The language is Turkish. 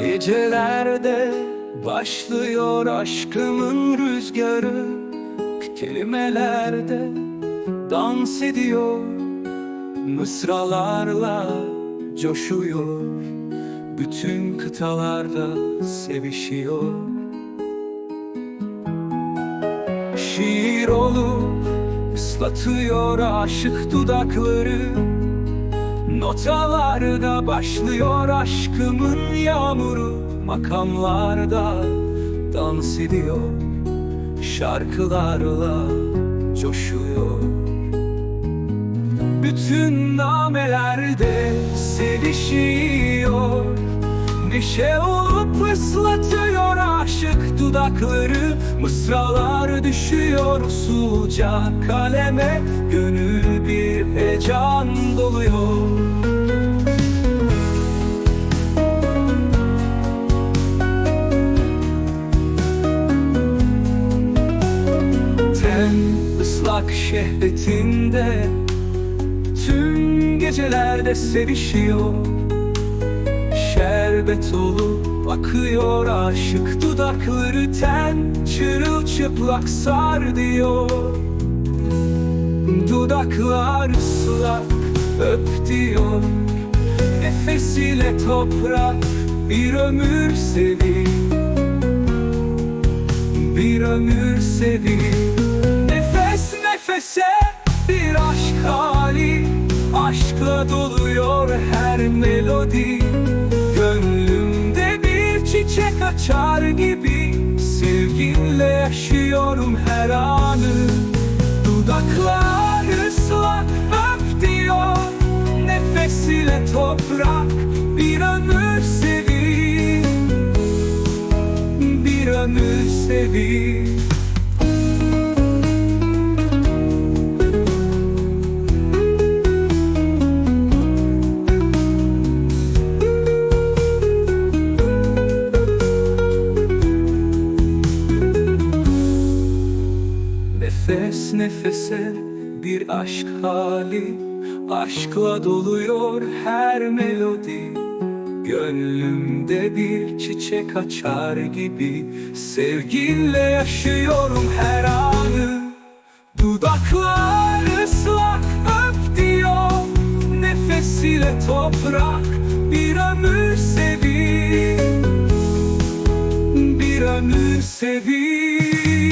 gecelerde başlıyor aşkımın rüzgarı. Kelimelerde dans ediyor. Mısralarla coşuyor. Bütün kıtalarda sevişiyor. Şiir olup ıslatıyor aşık dudakları Notalarda başlıyor aşkımın yağmuru. Makamlarda dans ediyor Şarkılarla coşuyor. Bütün namelerde sevişiyor Neşe olup ıslatıyor aşık dudakları. Mısralar düşüyor usulca kaleme. Gönül bir heyecan doluyor. Ten ıslak şehvetinde Tüm gecelerde sevişiyor Şerbet olup akıyor aşık dudakları ten Çırılçıplak sar diyor. Dudaklar ıslak öp diyor. Nefesiyle toprak bir ömür sevir Bir ömür sevir Nefes nefese bir aşk hali. Aşkla doluyor her melodi çiçek açar gibi Sevginle yaşıyorum her anı. Dudaklar ıslak öp diyor. Nefes ile toprak bir ömür sevir Bir ömür sevir Nefes nefese bir aşk hali. Aşkla doluyor her melodi. Gönlümde bir çiçek açar gibi. Sevginle yaşıyorum her anı. Dudaklar ıslak öp diyor. Nefesiyle toprak bir ömür sevir Bir ömür sevir